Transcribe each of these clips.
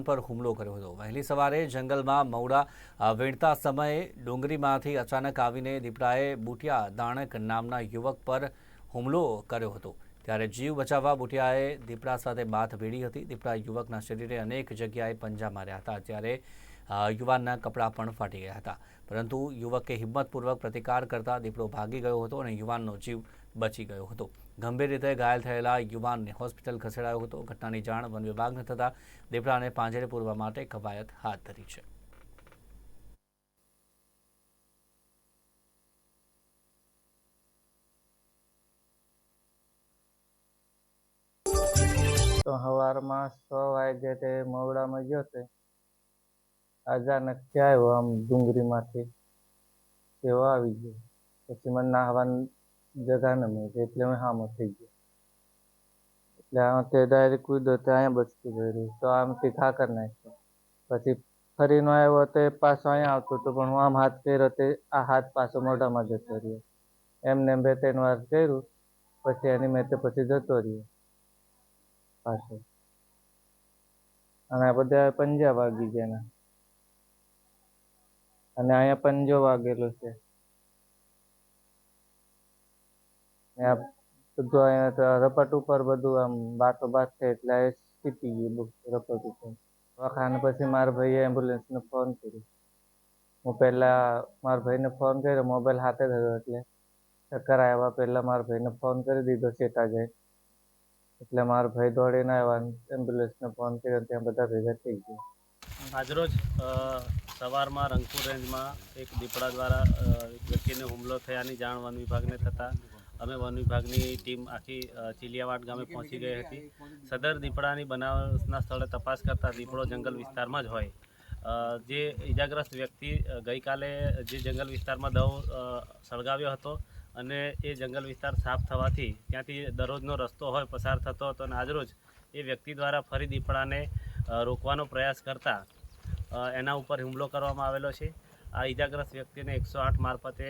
પર હુમલો કર્યો હતો. વહેલી સવારે જંગલમાં મવડા વીણતા સમયે ડુંગરીમાંથી અચાનક આવીને દીપડાએ બુટિયા દાણક નામના યુવક પર હુમલો કર્યો હતો. ત્યારે જીવ બચાવવા બુટિયાએ દીપડા સાથે બાથ ભીડી હતી. દીપડા યુવકના શરીરે અનેક જગ્યાએ પંજા માર્યા હતા. ત્યારે યુવાનના કપડાં પણ ફાટી ગયા હતા. પરંતુ યુવકે હિંમતપૂર્વક પ્રતિકાર કરતા દીપડો ભાગી ગયો હતો અને યુવાનનો જીવ બચી ગયો હતો. ગંભીર રીતે ઘાયલ થયેલા યુવાનને હોસ્પિટલ ખસેડાયો હતો. ઘટનાની જાણ વન વિભાગને થતાં દીપડાને પાંજરે પૂરવા માટે કવાયત હાથ ધરી છે. તો સવારમાં છ વાગે તે મવડામાં ગયો તે. અચાનક ક્યાં આવ્યો આમ ડુંગળીમાંથી એવો આવી ગયો. પછી મને નાહવાની જગા ન મળી એટલે હું હામો થઈ ગયો. એટલે આમ તે ડાયરેક્ટ કૂદ્યો તો અહીંયા બચકી કર્યું તો આમથી ઘા કરી નાખ્યો. પછી ફરીનો આવ્યો તો એ પાછો અહીંયા આવતો હતો પણ હું આમ હાથ કર્યો તે આ હાથ પાછો મોઢામાં જતો રહ્યો. એમને એમ બે ત્રણ વાર કર્યું, પછી એની મેં પછી જતો રહ્યો પાછો. અને બધા પંજા વાગી ગયા. અને અહીંયા પંજો વાગેલો છે ને આ અહીંયા રપટ ઉપર બધું આમ બાતો બાત છે એટલે એ સીટી ગયું બધું રપટ ઉપર. દવાખાને પછી મારા ભાઈએ એમ્બ્યુલન્સને ફોન કર્યો. હું પહેલા મારા ભાઈને ફોન કર્યો મોબાઈલ હાથે થયો એટલે. ચક્કર આવ્યા પહેલા મારા ભાઈને ફોન કરી દીધો, સેટા જાય. એટલે મારા ભાઈ દોડીને આવ્યા એમ્બ્યુલન્સને ફોન કર્યો ત્યાં બધા ભેગા થઈ ગયા. આજરોજ સવારમાં રંગપુર રેન્જમાં એક દીપડા દ્વારા વ્યક્તિને હુમલો થયાની જાણ વિભાગને થતાં અમે વન વિભાગની ટીમ આખી ચીલિયાવાડ ગામે પહોંચી ગઈ હતી. સદર દીપડાની બનાવના સ્થળે તપાસ કરતા દીપડો જંગલ વિસ્તારમાં જ હોય. જે ઈજાગ્રસ્ત વ્યક્તિ ગઈકાલે જે જંગલ વિસ્તારમાં દવ સળગાવ્યો હતો અને એ જંગલ વિસ્તાર સાફ થવાથી ત્યાંથી દરરોજનો રસ્તો હોય પસાર થતો હતો અને આજરોજ એ વ્યક્તિ દ્વારા ફરી દીપડાને રોકવાનો પ્રયાસ કરતા એના ઉપર હુમલો કરવામાં આવેલો છે. આ ઈજાગ્રસ્ત વ્યક્તિને એકસો આઠ મારફતે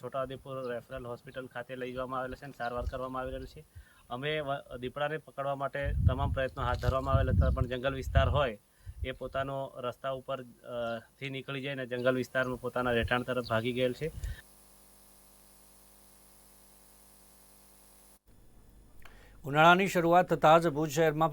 છોટાઉદેપુર રેફરલ હોસ્પિટલ ખાતે લઈ જવામાં આવેલ છે અને સારવાર કરવામાં આવી રહેલું છે. અમે દીપડાને પકડવા માટે તમામ પ્રયત્નો હાથ ધરવામાં આવેલા હતા, પણ જંગલ વિસ્તાર હોય એ પોતાનો રસ્તા ઉપરથી નીકળી જઈને જંગલ વિસ્તારમાં પોતાના રહેઠાણ તરફ ભાગી ગયેલ છે. ઉનાળાની શરૂઆત થતાં જ ભુજ શહેરમાં